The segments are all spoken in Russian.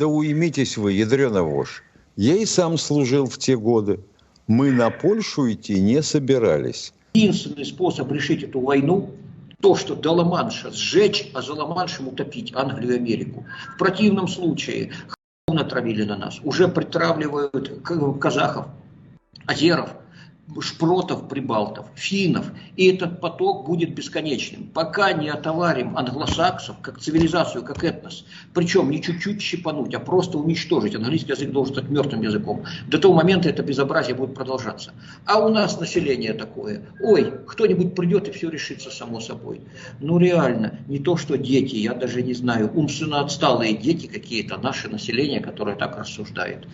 Да уймитесь вы, ядрена вошь. Я и сам служил в те годы. Мы на Польшу идти не собирались. Единственный способ решить эту войну то, что до сжечь, а за Ла-Маншем утопить Англию и Америку. В противном случае натравили на нас, уже притравливают казахов, азеров, шпротов, прибалтов, финнов. И этот поток будет бесконечным, пока не отоварим англосаксов как цивилизацию, как этнос. Причем не чуть-чуть щипануть, а просто уничтожить. Английский язык должен стать мертвым языком. До того момента это безобразие будет продолжаться. А у нас население такое. Ой, кто-нибудь придет и все решится само собой. Ну реально, не то что дети, я даже не знаю, умственно отсталые дети какие-то, наше население, которое так рассуждает.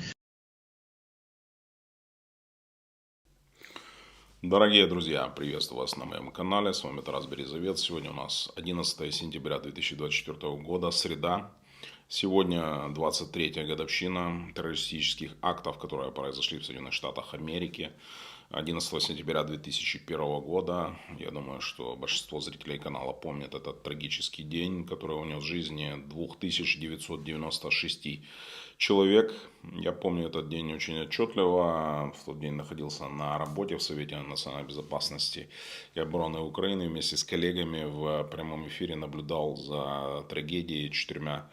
Дорогие друзья, приветствую вас на моем канале, с вами Тарас Березовец. Сегодня у нас 11 сентября 2024 года, среда. Сегодня 23-я годовщина террористических актов, которые произошли в Соединенных Штатах Америки. 11 сентября 2001 года. Я думаю, что большинство зрителей канала помнят этот трагический день, который унес жизни 2996 человек. Я помню этот день очень отчетливо. В тот день находился на работе в Совете национальной безопасности и обороны Украины. Вместе с коллегами в прямом эфире наблюдал за трагедией четырьмя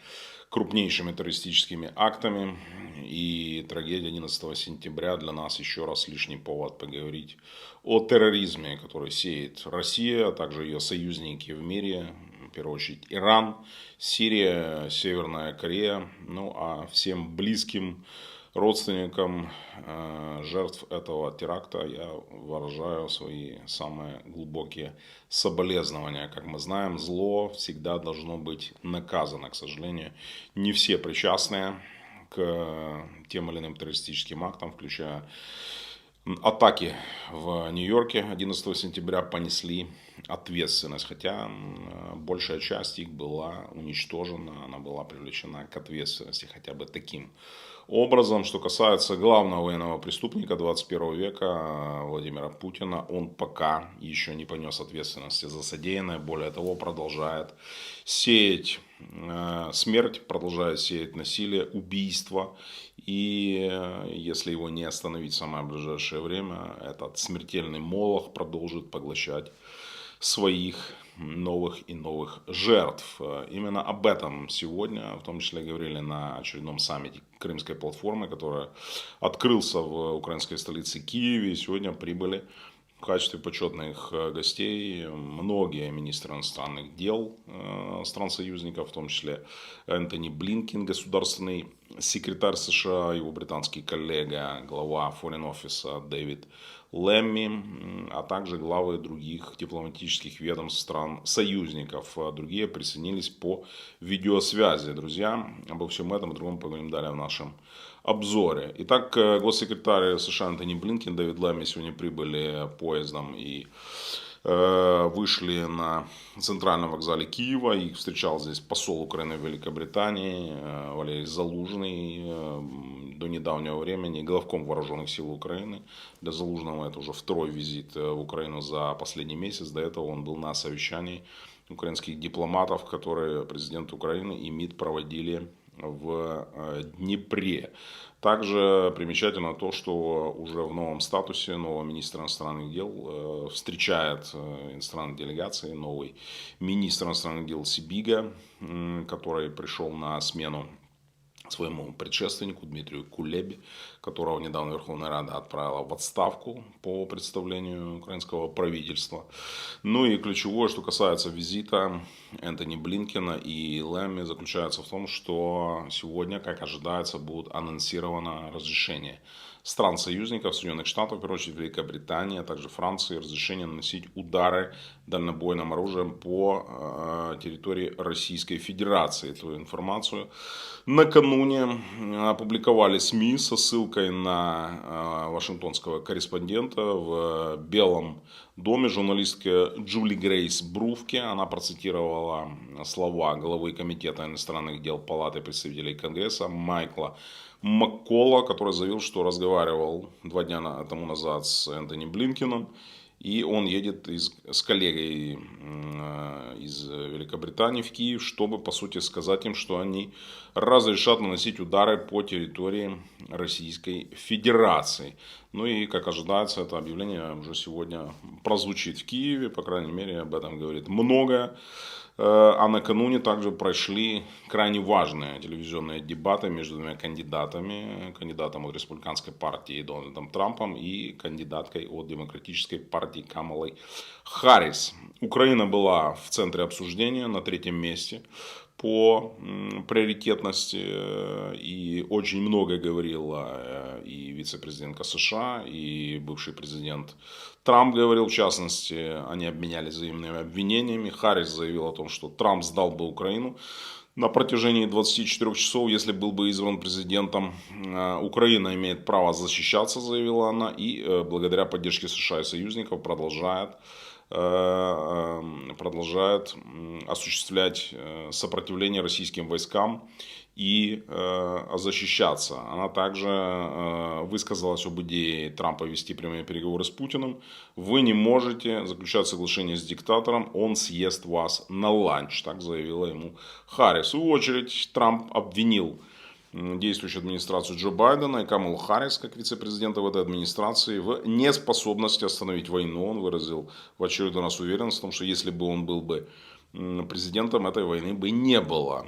крупнейшими террористическими актами. И трагедия 11 сентября для нас еще раз лишний повод поговорить о терроризме, который сеет Россия, а также ее союзники в мире, первую очередь Иран, Сирия, Северная Корея, ну а всем близким родственникам э, жертв этого теракта я выражаю свои самые глубокие соболезнования. Как мы знаем, зло всегда должно быть наказано. К сожалению, не все причастные к тем или иным террористическим актам, включая атаки в Нью-Йорке 11 сентября понесли ответственность, хотя большая часть их была уничтожена, она была привлечена к ответственности хотя бы таким образом. Что касается главного военного преступника 21 века Владимира Путина, он пока еще не понес ответственности за содеянное, более того, продолжает сеять э, смерть, продолжает сеять насилие, убийство. И э, если его не остановить в самое ближайшее время, этот смертельный молох продолжит поглощать своих новых и новых жертв. Именно об этом сегодня, в том числе, говорили на очередном саммите Крымской платформы, которая открылся в украинской столице Киеве. сегодня прибыли в качестве почетных э, гостей многие министры иностранных дел э, стран-союзников, в том числе Энтони Блинкин, государственный секретарь США, его британский коллега, глава Foreign Office Дэвид Лемми, а также главы других дипломатических ведомств стран-союзников. А другие присоединились по видеосвязи. Друзья, обо всем этом и другом поговорим далее в нашем обзоре. Итак, э, госсекретарь США Антони Блинкин, Дэвид Лемми сегодня прибыли поездом и вышли на центральном вокзале Киева. Их встречал здесь посол Украины в Великобритании э, Валерий Залужный. Э, до недавнего времени главком вооруженных сил Украины. Для Залужного это уже второй визит в Украину за последний месяц. До этого он был на совещании украинских дипломатов, которые президент Украины и МИД проводили в Днепре. Также примечательно то, что уже в новом статусе нового министра иностранных дел э, встречает э, иностранные делегации новый министр иностранных дел Сибига, который пришел на смену своему предшественнику Дмитрию Кулебе, которого недавно Верховная Рада отправила в отставку по представлению украинского правительства. Ну и ключевое, что касается визита Энтони Блинкина и Лэмми, заключается в том, что сегодня, как ожидается, будет анонсировано разрешение стран-союзников Соединенных Штатов, в первую очередь Великобритании, а также Франции, разрешение наносить удары дальнобойным оружием по э, территории Российской Федерации. Эту информацию накануне опубликовали СМИ со ссылкой на э, вашингтонского корреспондента в Белом доме журналистка Джули Грейс Бруфке. Она процитировала слова главы Комитета иностранных дел Палаты представителей Конгресса Майкла Маккола, который заявил, что разговаривал два дня тому назад с Энтони Блинкином И он едет из, с коллегой из Великобритании в Киев, чтобы, по сути, сказать им, что они разрешат наносить удары по территории Российской Федерации. Ну и, как ожидается, это объявление уже сегодня прозвучит в Киеве, по крайней мере, об этом говорит много. Э, а накануне также прошли крайне важные телевизионные дебаты между двумя кандидатами. Кандидатом от республиканской партии Дональдом Трампом и кандидаткой от демократической партии Камалой Харрис. Украина была в центре обсуждения на третьем месте по приоритетности э, и очень много говорила э, и вице-президентка США, и бывший президент Трамп говорил, в частности, они обменялись взаимными обвинениями. Харрис заявил о том, что Трамп сдал бы Украину на протяжении 24 часов, если был бы избран президентом. Э, Украина имеет право защищаться, заявила она, и благодаря поддержке США и союзников продолжает продолжает осуществлять э, сопротивление российским войскам и э, защищаться. Она также высказалась об идее Трампа вести прямые переговоры с Путиным. Вы не можете заключать соглашение с диктатором, он съест вас на ланч, так заявила ему Харрис. В свою очередь Трамп обвинил действующую администрацию Джо Байдена и Камалу Харрис, как вице-президента в этой администрации, в неспособности остановить войну. Он выразил в очередной раз уверенность в том, что если бы он был бы президентом, этой войны бы не было.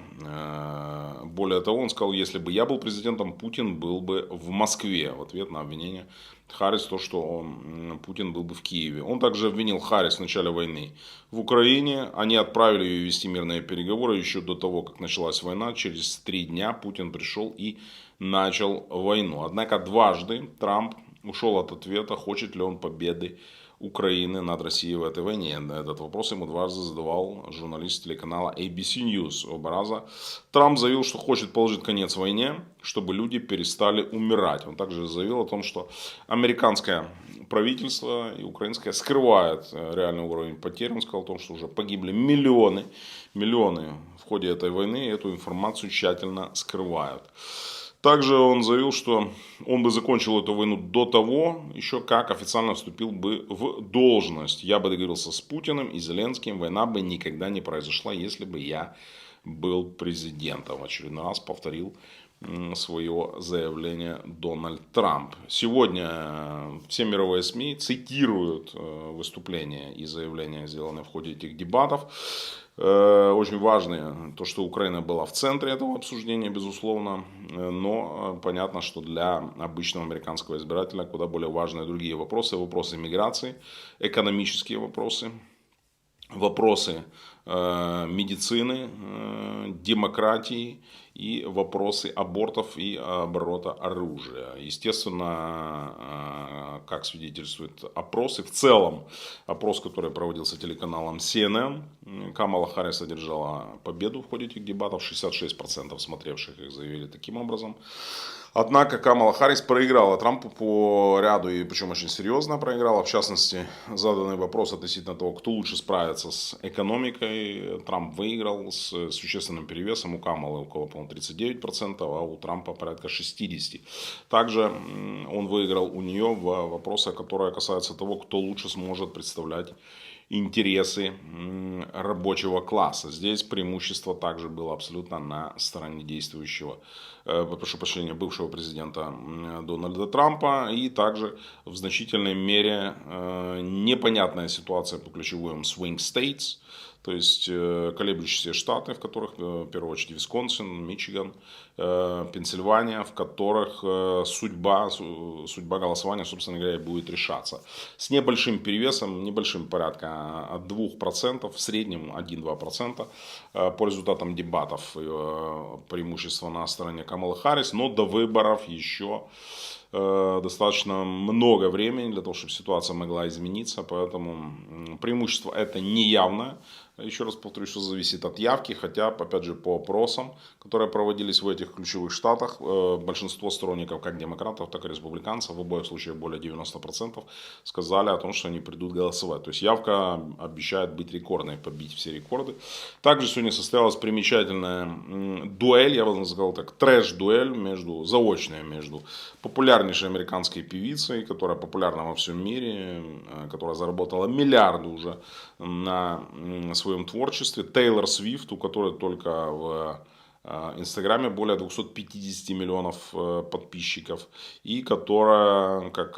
Более того, он сказал, если бы я был президентом, Путин был бы в Москве. В ответ на обвинение Харрис, то, что он, Путин был бы в Киеве. Он также обвинил Харрис в начале войны в Украине. Они отправили ее вести мирные переговоры еще до того, как началась война. Через три дня Путин пришел и начал войну. Однако дважды Трамп ушел от ответа, хочет ли он победы Украины над Россией в этой войне. Этот вопрос ему дважды задавал журналист телеканала ABC News. Оба раза Трамп заявил, что хочет положить конец войне, чтобы люди перестали умирать. Он также заявил о том, что американское правительство и украинское скрывает э, реальный уровень потерь. Он сказал о том, что уже погибли миллионы, миллионы в ходе этой войны. И эту информацию тщательно скрывают. Также он заявил, что он бы закончил эту войну до того, еще как официально вступил бы в должность. Я бы договорился с Путиным и Зеленским, война бы никогда не произошла, если бы я был президентом. Очередной раз повторил свое заявление Дональд Трамп. Сегодня э, все мировые СМИ цитируют э, выступления и заявления, сделанные в ходе этих дебатов. Э, очень важно то, что Украина была в центре этого обсуждения, безусловно, но понятно, что для обычного американского избирателя куда более важны другие вопросы, вопросы миграции, экономические вопросы, вопросы медицины, демократии и вопросы абортов и оборота оружия. Естественно, э, как свидетельствуют опросы, в целом опрос, который проводился телеканалом CNN, Камала Харрис одержала победу в ходе этих дебатов, 66% смотревших их заявили таким образом. Однако Камала Харрис проиграла Трампу по ряду, и причем очень серьезно проиграла. В частности, заданный вопрос относительно того, кто лучше справится с экономикой. Трамп выиграл с существенным перевесом. У Камалы около, 39%, а у Трампа порядка 60%. Также он выиграл у нее в вопросах, которые касаются того, кто лучше сможет представлять интересы рабочего класса. Здесь преимущество также было абсолютно на стороне действующего, э, прошу прощения, бывшего президента Дональда Трампа. И также в значительной мере э, непонятная ситуация по ключевым swing states, то есть э, колеблющиеся штаты, в которых, э, в первую очередь, Висконсин, Мичиган, э, Пенсильвания, в которых судьба, судьба голосования, собственно говоря, будет решаться. С небольшим перевесом, небольшим порядка от 2%, в среднем 1-2% по результатам дебатов преимущество на стороне Камалы Харрис, но до выборов еще достаточно много времени для того, чтобы ситуация могла измениться, поэтому преимущество это не явное, еще раз повторюсь, что зависит от явки, хотя, опять же, по опросам, которые проводились в этих ключевых штатах, э, большинство сторонников как демократов, так и республиканцев, в обоих случаях более 90%, сказали о том, что они придут голосовать. То есть явка обещает быть рекордной, побить все рекорды. Также сегодня состоялась примечательная дуэль, я бы сказал так, трэш-дуэль, между, заочная между популярным популярнейшей американской певицей, которая популярна во всем мире, э, которая заработала миллиарды уже на своем творчестве. Тейлор Свифт, у которой только в Инстаграме более 250 миллионов э, подписчиков, и которая, как,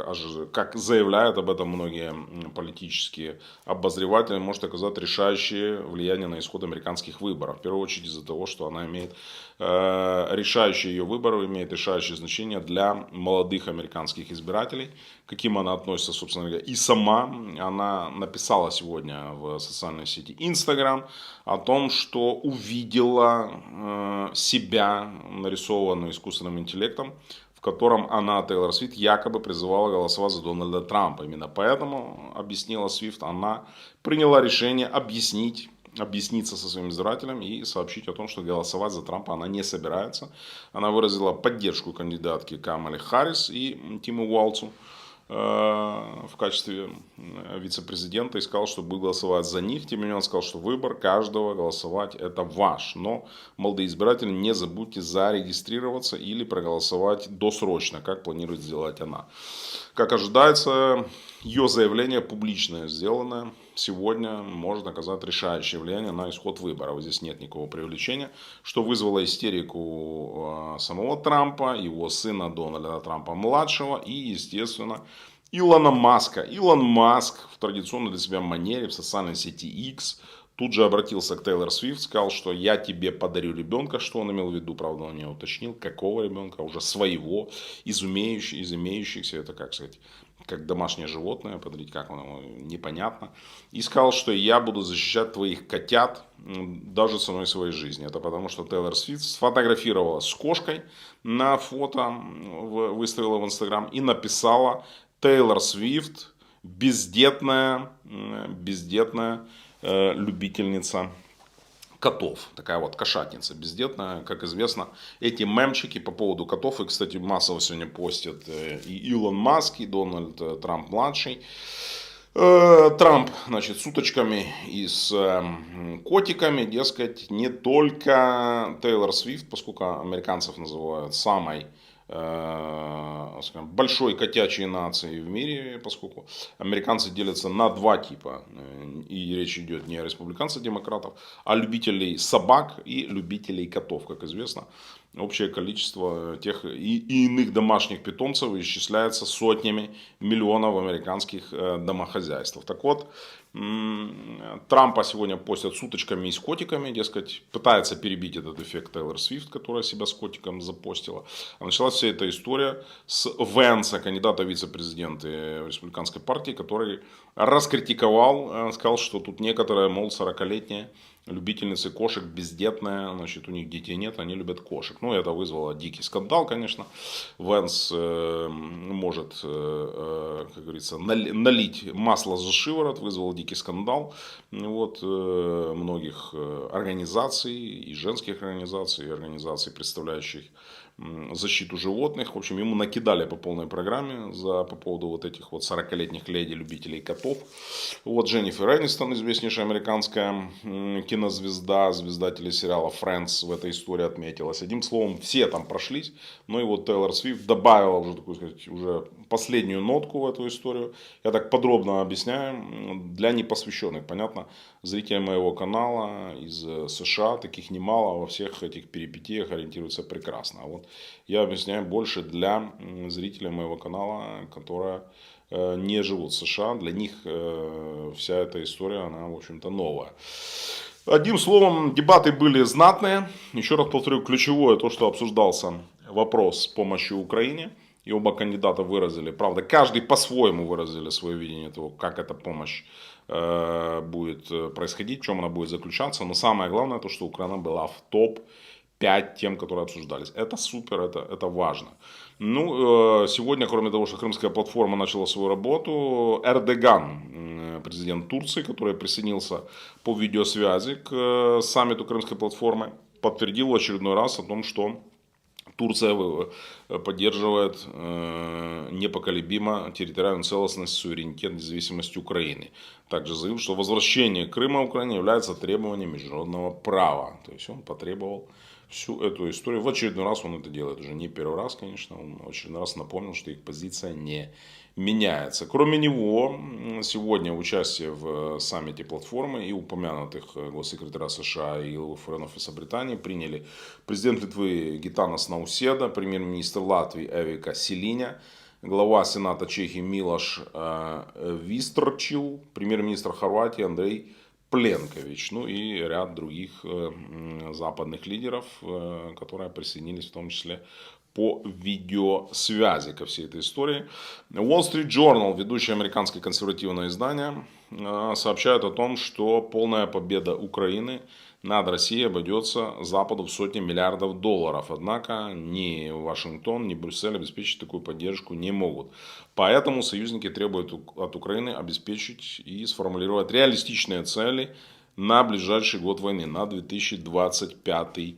как заявляют об этом многие политические обозреватели, может оказать решающее влияние на исход американских выборов. В первую очередь из-за того, что она имеет э, решающие ее выборы, имеет решающее значение для молодых американских избирателей, каким она относится, собственно говоря. И сама она написала сегодня в социальной сети Instagram о том, что увидела э, себя, нарисованную искусственным интеллектом, в котором она, Тейлор Свифт, якобы призывала голосовать за Дональда Трампа. Именно поэтому, объяснила Свифт, она приняла решение объяснить объясниться со своим избирателем и сообщить о том, что голосовать за Трампа она не собирается. Она выразила поддержку кандидатки Камали Харрис и Тиму Уалцу. Э, в качестве вице-президента и сказал, что будет голосовать за них. Тем не менее, он сказал, что выбор каждого голосовать это ваш. Но, молодые избиратели, не забудьте зарегистрироваться или проголосовать досрочно, как планирует сделать она. Как ожидается, ее заявление публичное, сделанное сегодня, может оказать решающее влияние на исход выборов. Здесь нет никакого привлечения, что вызвало истерику э, самого Трампа, его сына Дональда Трампа-младшего и, естественно, Илона Маска. Илон Маск в традиционной для себя манере в социальной сети X тут же обратился к Тейлор Свифт, сказал, что я тебе подарю ребенка, что он имел в виду, правда, он не уточнил, какого ребенка, уже своего, из, умеющих, из имеющихся, это как сказать, как домашнее животное, подарить, как оно, непонятно. И сказал, что я буду защищать твоих котят даже ценой своей жизни. Это потому, что Тейлор Свифт сфотографировала с кошкой на фото, выставила в Инстаграм и написала Тейлор Свифт бездетная, бездетная э, любительница котов. Такая вот кошатница бездетная, как известно. Эти мемчики по поводу котов, и, кстати, массово сегодня постят э, и Илон Маск, и Дональд э, Трамп младший. Э, Трамп, значит, с уточками и с котиками, дескать, не только Тейлор Свифт, поскольку американцев называют самой скажем, большой котячей нации в мире, поскольку американцы делятся на два типа. Э, и речь идет не о республиканцах-демократов, а любителей собак и любителей котов, как известно. Общее количество тех и, и иных домашних питомцев исчисляется сотнями миллионов американских э, домохозяйств. Так вот, Трампа сегодня постят с уточками и с котиками, дескать, пытается перебить этот эффект Тейлор Свифт, которая себя с котиком запостила. А началась вся эта история с Венса, кандидата вице-президента республиканской партии, который раскритиковал, э, сказал, что тут некоторые, мол, 40-летние любительницы кошек, бездетная, значит, у них детей нет, они любят кошек. Ну, это вызвало дикий скандал, конечно. Венс э, может, э, э как говорится, налить масло за шиворот, вызвал дикий скандал. Вот, э, многих э, организаций, и женских организаций, и организаций, представляющих защиту животных. В общем, ему накидали по полной программе за, по поводу вот этих вот 40-летних леди любителей котов. Вот Дженнифер Энистон, известнейшая американская кинозвезда, звезда телесериала Friends в этой истории отметилась. Одним словом, все там прошлись. Ну и вот Тейлор Свифт добавила уже, такую сказать, уже последнюю нотку в эту историю. Я так подробно объясняю для непосвященных. Понятно, зрители моего канала из э, США, таких немало, во всех этих перипетиях ориентируются прекрасно. А вот я объясняю больше для зрителей моего канала, которые э, не живут в США. Для них э, вся эта история, она, в общем-то, новая. Одним словом, дебаты были знатные. Еще раз повторю, ключевое то, что обсуждался вопрос с помощью Украине. И оба кандидата выразили, правда, каждый по-своему выразили свое видение того, как эта помощь э, будет э, происходить, в чем она будет заключаться. Но самое главное, то, что Украина была в топ 5 тем, которые обсуждались. Это супер, это, это важно. Ну, э, сегодня, кроме того, что Крымская платформа начала свою работу, Эрдоган, президент Турции, который присоединился по видеосвязи к э, саммиту Крымской платформы, подтвердил в очередной раз о том, что Турция э, поддерживает непоколебимо территориальную целостность, суверенитет, независимость Украины. Также заявил, что возвращение Крыма Украине является требованием международного права. То есть он потребовал всю эту историю. В очередной раз он это делает, уже не первый раз, конечно, он в очередной раз напомнил, что их позиция не меняется. Кроме него, сегодня участие в саммите платформы и упомянутых госсекретаря США и Office Британии приняли президент Литвы Гитанас Науседа, премьер-министр Латвии Эвика Селиня, глава Сената Чехии Милош э, Вистрчил, премьер-министр Хорватии Андрей Пленкович, ну и ряд других э, западных лидеров, э, которые присоединились в том числе по видеосвязи ко всей этой истории. Wall Street Journal, ведущее американское консервативное издание, сообщает о том, что полная победа Украины – над Россией обойдется Западу в сотни миллиардов долларов. Однако ни Вашингтон, ни Брюссель обеспечить такую поддержку не могут. Поэтому союзники требуют от Украины обеспечить и сформулировать реалистичные цели на ближайший год войны, на 2025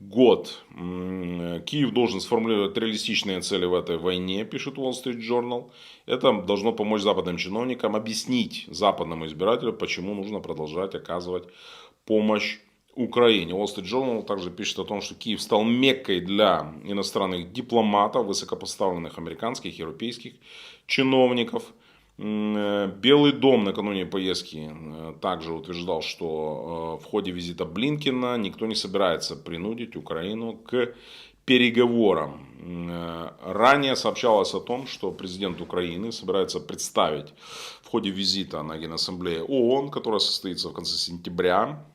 год. Киев должен сформулировать реалистичные цели в этой войне, пишет Wall Street Journal. Это должно помочь западным чиновникам объяснить западному избирателю, почему нужно продолжать оказывать помощь Украине. Wall Street Journal также пишет о том, что Киев стал меккой для иностранных дипломатов, высокопоставленных американских, европейских чиновников. Э, Белый дом накануне поездки э, также утверждал, что э, в ходе визита Блинкина никто не собирается принудить Украину к переговорам. Ранее сообщалось о том, что президент Украины собирается представить в ходе визита на Генассамблею ООН, которая состоится в конце сентября,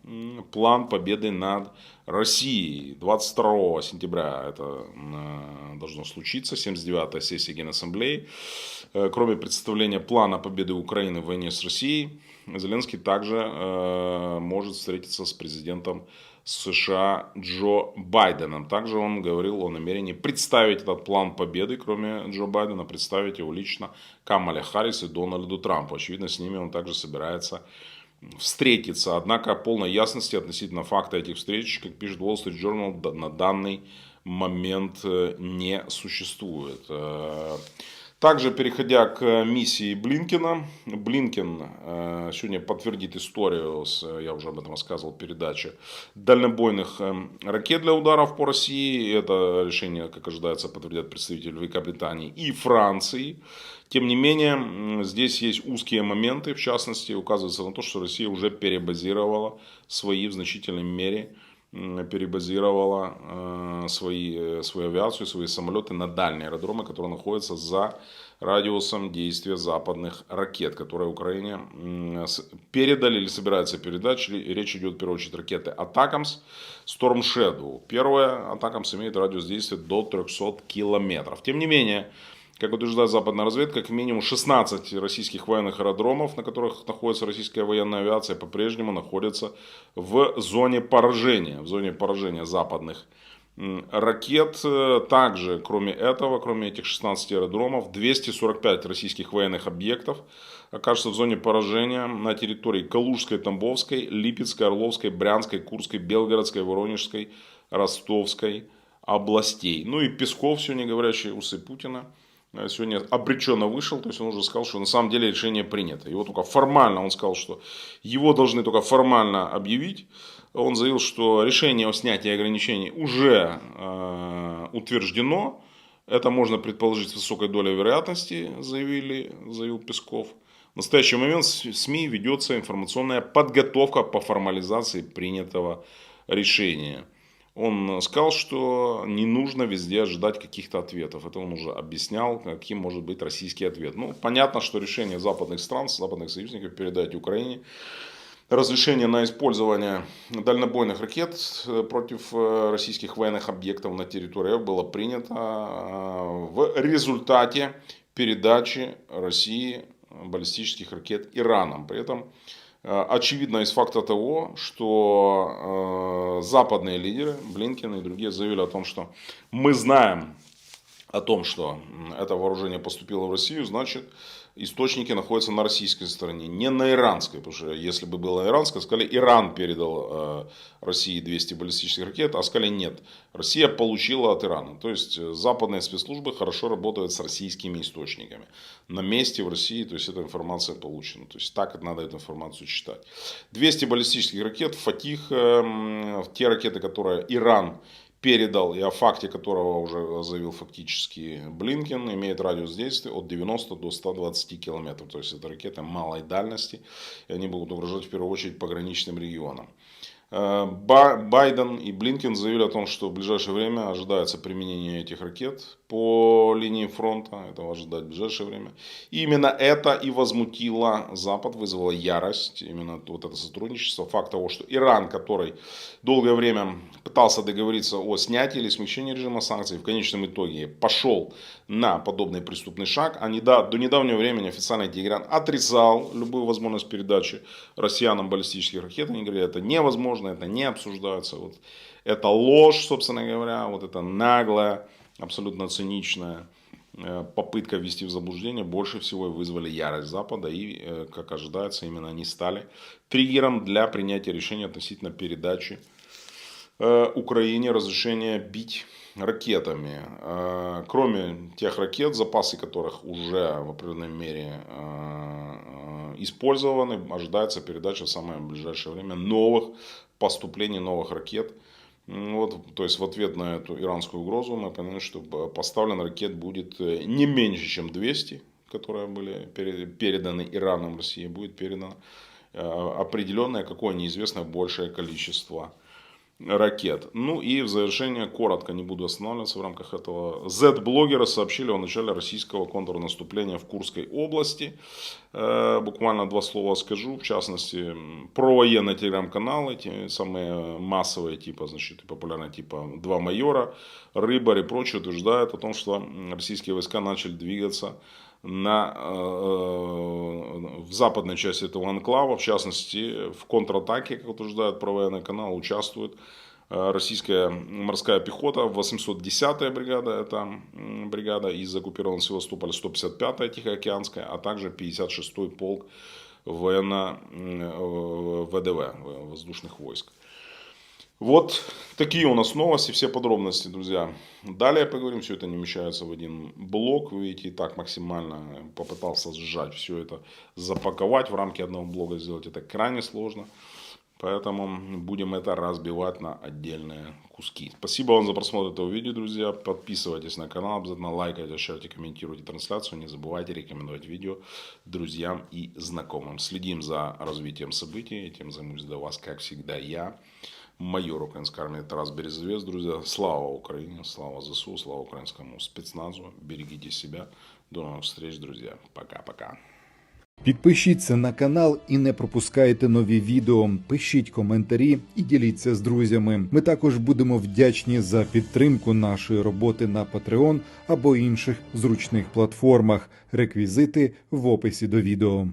план победы над Россией. 22 сентября это должно случиться, 79-я сессия Генассамблеи. Э, кроме представления плана победы Украины в войне с Россией, Зеленский также э, может встретиться с президентом США Джо Байденом. Также он говорил о намерении представить этот план победы, кроме Джо Байдена, представить его лично Камале Харрис и Дональду Трампу. Очевидно, с ними он также собирается встретиться. Однако полной ясности относительно факта этих встреч, как пишет Wall Street Journal, на данный момент э, не существует. Э, также, переходя к миссии Блинкина, Блинкин э, сегодня подтвердит историю, с, я уже об этом рассказывал в передаче, дальнобойных э, ракет для ударов по России. Это решение, как ожидается, подтвердят представители Великобритании и Франции. Тем не менее, здесь есть узкие моменты, в частности, указывается на то, что Россия уже перебазировала свои в значительной мере перебазировала э, свои, э, свою авиацию, свои самолеты на дальние аэродромы, которые находятся за радиусом действия западных ракет, которые Украине передали или собираются передать. Речь идет в первую очередь ракеты Атакамс, Storm Shadow. Первая Атакамс имеет радиус действия до 300 километров. Тем не менее, как утверждает западная разведка, как минимум 16 российских военных аэродромов, на которых находится российская военная авиация, по-прежнему находятся в зоне поражения, в зоне поражения западных ракет. Также, кроме этого, кроме этих 16 аэродромов, 245 российских военных объектов окажутся в зоне поражения на территории Калужской, Тамбовской, Липецкой, Орловской, Брянской, Курской, Белгородской, Воронежской, Ростовской областей. Ну и Песков, сегодня говорящий усы Путина, сегодня обреченно вышел, то есть он уже сказал, что на самом деле решение принято. Его только формально, он сказал, что его должны только формально объявить. Он заявил, что решение о снятии ограничений уже э, утверждено. Это можно предположить с высокой долей вероятности, заявили, заявил Песков. В настоящий момент в СМИ ведется информационная подготовка по формализации принятого решения он сказал, что не нужно везде ожидать каких-то ответов. Это он уже объяснял, каким может быть российский ответ. Ну, понятно, что решение западных стран, западных союзников передать Украине разрешение на использование дальнобойных ракет э, против э, российских военных объектов на территории было принято э, в результате передачи России баллистических ракет Ираном. При этом Э, очевидно из факта того, что э, западные лидеры, Блинкин и другие, заявили о том, что мы знаем о том, что это вооружение поступило в Россию, значит, источники находятся на российской стороне, не на иранской. Потому что если бы было иранское, сказали, Иран передал э, России 200 баллистических ракет, а сказали нет. Россия получила от Ирана. То есть э, западные спецслужбы хорошо работают с российскими источниками. На месте в России, то есть эта информация получена. То есть так надо эту информацию читать. 200 баллистических ракет, Фатих, э, те ракеты, которые Иран передал, и о факте которого уже заявил фактически Блинкен, имеет радиус действия от 90 до 120 километров. То есть это ракеты малой дальности, и они будут угрожать в первую очередь пограничным регионам. Э, Байден и Блинкен заявили о том, что в ближайшее время ожидается применение этих ракет по линии фронта. Этого ожидать в ближайшее время. И именно это и возмутило Запад, вызвало ярость. Именно вот это сотрудничество. Факт того, что Иран, который долгое время пытался договориться о снятии или смягчении режима санкций, в конечном итоге пошел на подобный преступный шаг. А не до, до недавнего времени официальный Тегеран отрицал любую возможность передачи россиянам баллистических ракет. Они говорили, это невозможно, это не обсуждается. Вот это ложь, собственно говоря, вот это наглая абсолютно циничная э, попытка ввести в заблуждение больше всего вызвали ярость Запада и, э, как ожидается, именно они стали триггером для принятия решения относительно передачи э, Украине разрешения бить ракетами. Кроме тех ракет, запасы которых уже в определенной мере использованы, ожидается передача в самое ближайшее время новых поступлений, новых ракет – вот, то есть в ответ на эту иранскую угрозу мы понимаем, что поставлен ракет будет э, не меньше, чем 200, которые были переданы Ираном. России, будет передано э, определенное, какое неизвестное большее количество ракет. Ну и в завершение, коротко, не буду останавливаться в рамках этого. Z-блогеры сообщили о начале российского контрнаступления в Курской области. Э, буквально два слова скажу. В частности, про военные телеграм-каналы, те самые массовые, типа, значит, популярные, типа «Два майора», «Рыбарь» и прочее утверждают о том, что российские войска начали двигаться на, э, в западной части этого анклава, в частности, в контратаке, как утверждает про военный канал, участвует э, российская морская пехота, 810-я бригада, это бригада из оккупированного Севастополя, 155-я Тихоокеанская, а также 56-й полк военно э, ВДВ, воздушных войск. Вот такие у нас новости, все подробности, друзья. Далее поговорим, все это не вмещается в один блок. Вы видите, и так максимально попытался сжать все это, запаковать в рамки одного блога, сделать это крайне сложно. Поэтому будем это разбивать на отдельные куски. Спасибо вам за просмотр этого видео, друзья. Подписывайтесь на канал, обязательно лайкайте, шерьте, комментируйте трансляцию. Не забывайте рекомендовать видео друзьям и знакомым. Следим за развитием событий. Этим займусь для вас, как всегда, я майор украинской армии Тарас Березовец. Друзья, слава Украине, слава ЗСУ, слава украинскому спецназу. Берегите себя. До новых встреч, друзья. Пока-пока. Підпишіться на канал і не пропускайте нові відео. Пишіть коментарі і діліться з друзями. Ми також будемо вдячні за підтримку нашої роботи на Patreon або інших зручних платформах. Реквізити в описі до відео.